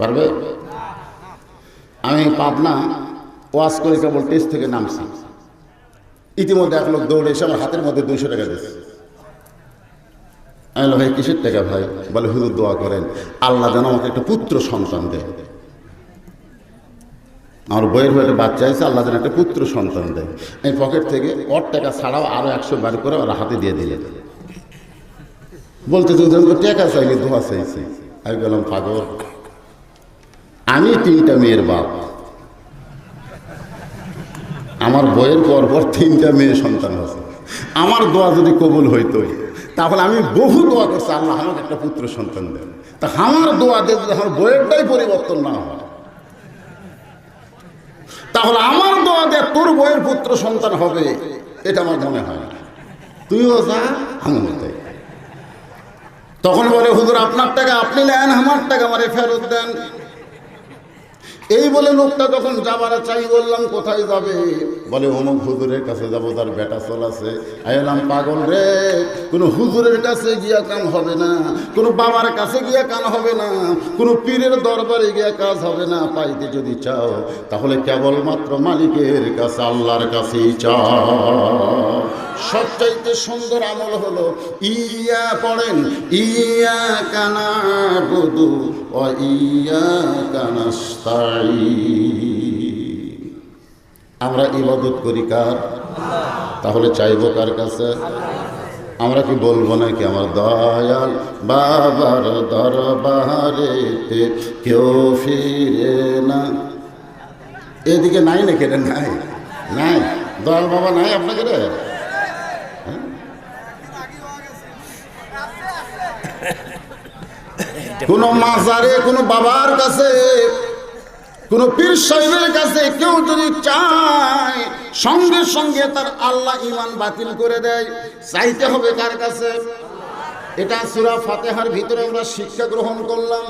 পারবে? আমি পাবনা ওয়াশ করে কেবল টেস্ট থেকে নামছি। ইতিমধ্যে এক লোক দৌড়ে এসে আমার হাতের মধ্যে দুইশো টাকা দিচ্ছে আমি ভাই, কিসের টাকা ভাই? বলে, হুজুর দোয়া করেন, আল্লাহ যেন আমাকে একটা পুত্র সন্তান দেয় আমার বইয়ের একটা বাচ্চা আছে, আল্লাহ যেন একটা পুত্র সন্তান দেয় আমি পকেট থেকে ওর টাকা ছাড়াও আরও একশো বার করে ওরা হাতে দিয়ে দিলেন বলতে টাকা চাইলে দোয়া চাইছি। আমি বললাম, পাগল। আমি তিনটা মেয়ের বাপ। আমার বইয়ের পর পর তিনটা মেয়ে সন্তান আছে আমার দোয়া যদি কবুল হইতোই, তাহলে আমি বহু দোয়া করছি, আল্লাহ আমাকে একটা পুত্র সন্তান দেন। তা আমার দোয়া দিয়ে যদি আমার বইয়েরটাই পরিবর্তন না হয়, তাহলে আমার দোয়া দিয়ে তোর বইয়ের পুত্র সন্তান হবে, এটা আমার মনে হয় না। তুইও যা, আমিও তাই। তখন বলে, হুজুর, আপনার টাকা আপনি নেন, আমার টাকা আমারে ফেরত দেন। এই বলে লোকটা যখন যাবার চাই বললাম, কোথায় যাবে? বলে অমুক হুজুরের কাছে যাব, তার বেটা চল আছে আইলাম পাগল রে, কোনো হুজুরের কাছে গিয়া কাম হবে না, কোনো বাবার কাছে গিয়া কান হবে না, কোনো পীরের দরবারে গিয়া কাজ হবে না, পাইতে যদি চাও, তাহলে কেবলমাত্র মালিকের কাছে, আল্লাহর কাছেই চাও। সবচাইতে সুন্দর আমল হলো, ইয়া পড়েন, ইয়া কানা বুধু ও ইয়া কানাস্তাই আমরা ইবাদত করি কার? তাহলে চাইব কার কাছে? আমরা কি বলব নাকি? আমার দয়াল বাবার দরবারেতে কেউ ফিরে না। এদিকে নাই নাকি রে? নাই। নাই। দয়াল বাবা নাই আপনাকে রে? কোন মাজারে, কোন বাবার কাছে, কোন পীর সাহেবের কাছে কেউ যদি চায়, সঙ্গে সঙ্গে তার আল্লাহ ইমান বাতিল করে দেয়, চাইতে হবে কার কাছে? এটা সুরা ফাতেহার ভিতরে আমরা শিক্ষা গ্রহণ করলাম।